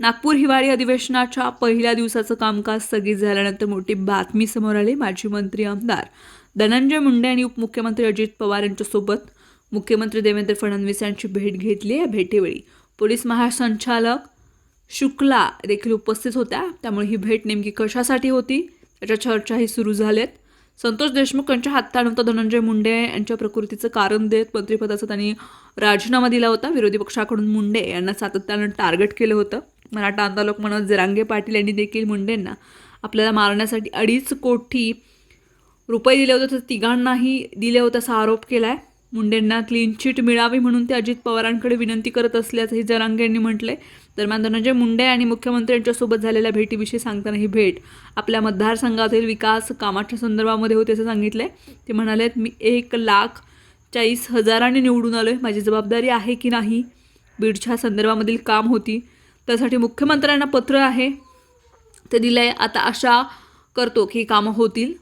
नागपूर हिवाळी अधिवेशनाच्या पहिल्या दिवसाचं कामकाज स्थगित झाल्यानंतर मोठी बातमी समोर आली. माजी मंत्री आमदार धनंजय मुंडे आणि उपमुख्यमंत्री अजित पवार यांच्यासोबत मुख्यमंत्री देवेंद्र फडणवीस यांची भेट घेतली या भेटीवेळी. पोलीस महासंचालक शुक्ला देखील उपस्थित होत्या. त्यामुळे ही भेट नेमकी कशासाठी होती? त्याच्या चर्चाही सुरू झाल्यात संतोष देशमुख यांच्या हातानंतर धनंजय मुंडे यांच्या प्रकृतीचं कारण देत मंत्रिपदाचा त्यांनी राजीनामा दिला होता. विरोधी पक्षाकडून मुंडे यांना सातत्यानं टार्गेट केलं होतं. मराठा आंदोलक मनोज जरांगे पाटील यांनी देखील मुंडेंना आपल्याला मारण्यासाठी अडीच कोटी रुपये दिले होते तर तिघांनाही दिले होते असा आरोप केला आहे मुंडेंना क्लीन चिट मिळावी म्हणून ते अजित पवारांकडे विनंती करत असल्याचंही जरांगे यांनी म्हटलंय. दरम्यान धनंजय मुंडे आणि मुख्यमंत्री यांच्यासोबत झालेल्या भेटीविषयी सांगताना ही भेट आपल्या मतदारसंघातील विकास कामाच्या संदर्भामध्ये होते असं सांगितलंय. ते म्हणाले मी एक लाख चाळीस हजारांनी निवडून आलोय. माझी जबाबदारी आहे की नाही? बीडच्या संदर्भामधील काम होती. त्यासाठी मुख्यमंत्र्यांना पत्र आहे. ते आहे आता आशा करतो की कामं होतील.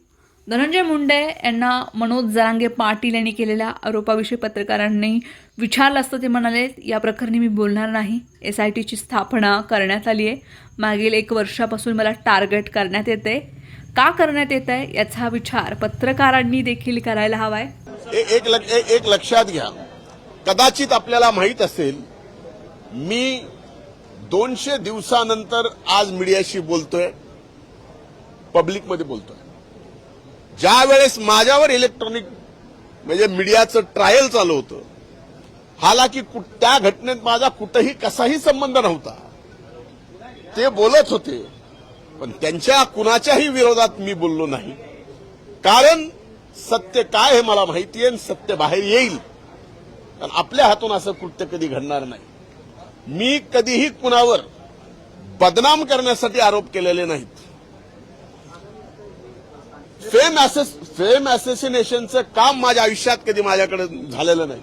धनंजय मुंडे यांना मनोज जरांगे पाटील यांनी केलेल्या आरोपाविषयी पत्रकारांनी विचारलं असतं. ते म्हणाले या प्रकरणी मी बोलणार नाही. एस आय टीची स्थापना करण्यात आली आहे. मागील एक वर्षापासून मला टार्गेट करण्यात येते का करण्यात येत आहे याचा विचार पत्रकारांनी देखील करायला हवा आहे एक एक लक्षात घ्या. कदाचित आपल्याला माहीत असेल मी दोनशे दिवसानंतर आज मीडियाशी बोलतोय पब्लिकमध्ये बोलतोय. ज्या वेळेस माझ्यावर इलेक्ट्रॉनिक म्हणजे मीडियाचं ट्रायल चालू होतं हालाकी त्या घटनेत माझा कुठंही कसाही संबंध नव्हता. ते बोलत होते पण त्यांच्या कुणाच्याही विरोधात मी बोललो नाही. कारण सत्य काय हे मला माहिती आहे आणि सत्य बाहेर येईल. कारण आपल्या हातून असं कृत्य कधी घडणार नाही. मी कधीही कुणावर बदनाम करण्यासाठी आरोप केलेले नाहीत. फेम असेस फेम असोसिएशनचं काम माझ्या आयुष्यात कधी माझ्याकडे झालेलं नाही.